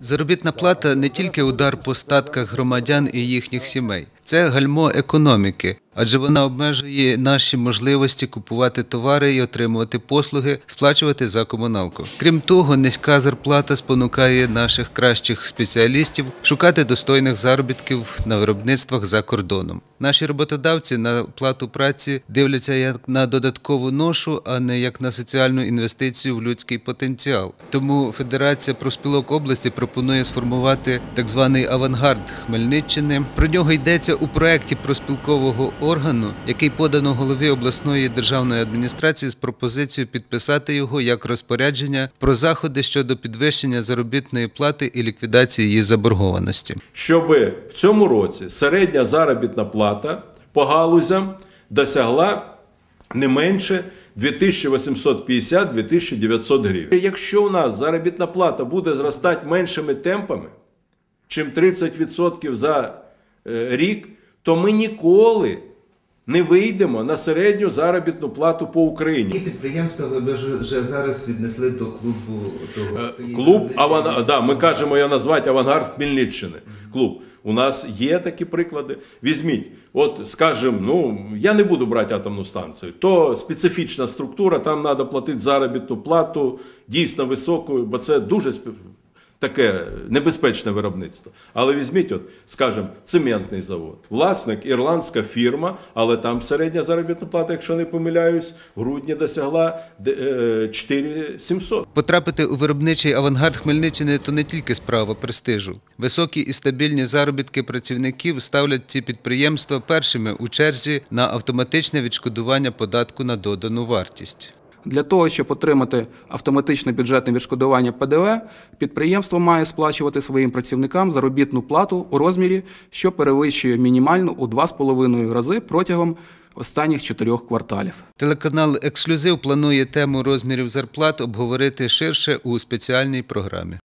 Заробітна плата не тільки удар по статках громадян і їхніх сімей. Це гальмо економіки, адже вона обмежує наші можливості купувати товари і отримувати послуги, сплачувати за комуналку. Крім того, низька зарплата спонукає наших кращих спеціалістів шукати достойних заробітків на виробництвах за кордоном. Наші роботодавці на плату праці дивляться як на додаткову ношу, а не як на соціальну інвестицію в людський потенціал. Тому Федерація профспілок області пропонує сформувати так званий авангард Хмельниччини. Про нього йдеться у проєкті проспілкового органу, який подано голові обласної державної адміністрації з пропозицією підписати його як розпорядження про заходи щодо підвищення заробітної плати і ліквідації її заборгованості. щоб в цьому році середня заробітна плата по галузям досягла не менше 2850-2900 гривень. Якщо у нас заробітна плата буде зростати меншими темпами, чим 30% за е, рік, то ми ніколи не вийдемо на середню заробітну плату по Україні. підприємства ви вже зараз віднесли до клубу того Е, Клуб Аван... да, ми кажемо його назвати Авангард Хмельниччини. Клуб. У нас є такі приклади. Візьміть, от скажімо, ну я не буду брати атомну станцію, то специфічна структура, там треба платити заробітну плату дійсно високу, бо це дуже спе- таке небезпечне виробництво. Але візьміть, от, скажімо, цементний завод. Власник ірландська фірма, але там середня заробітна плата, якщо не помиляюсь, в грудні досягла де- е, 4700. Потрапити у виробничий авангард Хмельниччини то не тільки справа престижу. Високі і стабільні заробітки працівників ставлять ці підприємства першими у черзі на автоматичне відшкодування податку на додану вартість. Для того, щоб отримати автоматичне бюджетне відшкодування ПДВ, підприємство має сплачувати своїм працівникам заробітну плату у розмірі, що перевищує мінімальну у 2,5 рази протягом останніх чотирьох кварталів. Телеканал Ексклюзив планує тему розмірів зарплат обговорити ширше у спеціальній програмі.